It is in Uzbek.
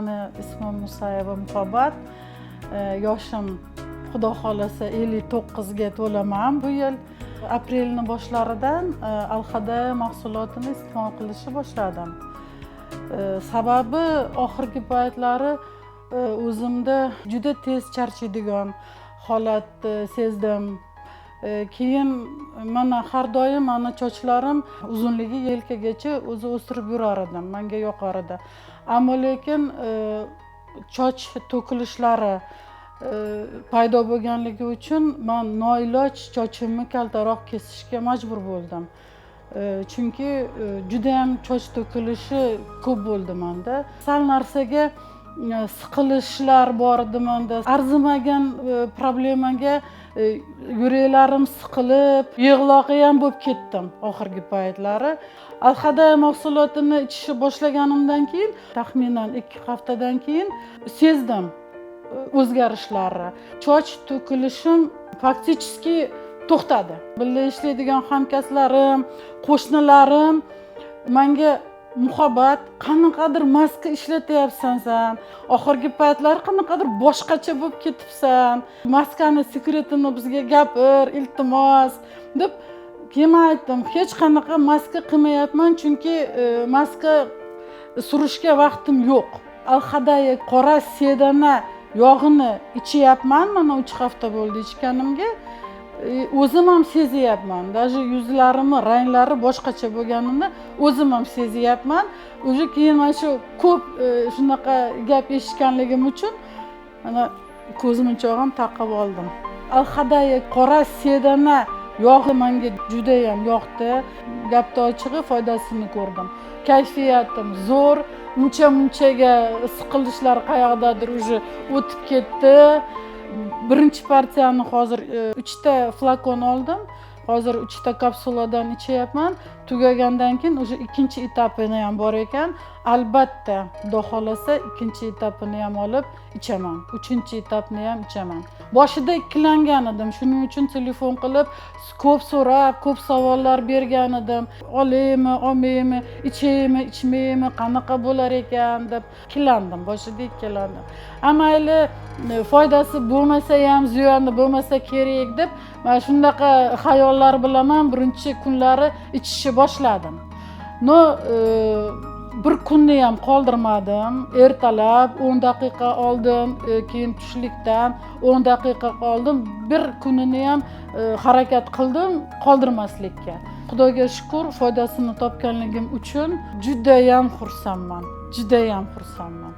mani ismim musayeva muhabbat e, yoshim xudo xohlasa ellik to'qqizga to'laman bu yil. Aprelni boshlaridan e, alhada mahsulotini iste'mol qilishni boshladim. E, sababi oxirgi paytlari o'zimda juda tez charchaydigan holatni sezdim. Keyin mana har doim mani sochlarim uzunligi yelkagacha o'zi o'stirib yurar edim manga yoqar edi ammo lekin e, soch to'kilishlari e, paydo bo'lganligi uchun man noiloj sochimni kaltaroq kesishga majbur bo'ldim. E, chunki judayam soch to'kilishi ko'p bo'ldi manda. Sal narsaga Э, siqilishlar bor edi manda arzimagan e, problemaga e, yuraklarim siqilib yig'loqi ham bo'lib ketdim oxirgi paytlari. Alhada mahsulotini ichishni boshlaganimdan keyin taxminan ikki haftadan keyin sezdim e, o'zgarishlarni choch to'kilishim fakticheski to'xtadi. Birga ishlaydigan hamkasblarim qo'shnilarim manga muhabbat qanaqadir maska ishlatyapsan san. Oxirgi paytlar qanaqadir boshqacha bo'lib ketibsan. Maskani sekretini bizga gapir iltimos deb keyin man aytdim. Hech qanaqa maska qilmayapman chunki e, maska surishga vaqtim yo'q. Alhadaya qora sedana yog'ini ichyapman mana uch hafta bo'ldi ichganimga? E, o'zim ham sezyapman. Даже yuzlarimni ranglari boshqacha bo'lganini o'zim ham sezyapman. Уже keyin mana shu ko'p e, shunaqa gap eshitganligim uchun mana ko'zmunchog'im taqib oldim. Alhadaya qora sedana yog'i manga judayam yoqdi. Gapni ochig'i foydasini ko'rdim. Kayfiyatim zo'r. Muncha munchaga siqilishlar qayoqdadir уже o'tib ketdi. Birinchi partiyani hozir e, uchta flakon oldim. Hozir uchta kapsuladan ichyapman. Tugagandan keyin уже ikkinchi etapini ham bor ekan. Albatta xudo xohlasa ikkinchi etapini ham olib ichaman. Uchinchi etapni ham ichaman. Boshida ikkilangan edim. Shuning uchun telefon qilib ko'p so'rab ko'p savollar bergan edim. Olaymi olmaymi ichaymi ichmaymi qanaqa bo'lar ekan deb ikkilandim. Boshida ikkilandim. A mayli Э, foydasi bo'lmasa ham ziyoni bo'lmasa kerak deb mana shunaqa xayollar bilan ham birinchi kunlari ichishni boshladim. Но e, bir kunni ham qoldirmadim. Ertalab o'n daqiqa oldim e, keyin tushlikdan o'n daqiqa qoldim. Bir kunini ham e, harakat qildim qoldirmaslikka. Xudoga shukur foydasini topganligim uchun judayam xursandman judayam xursandman.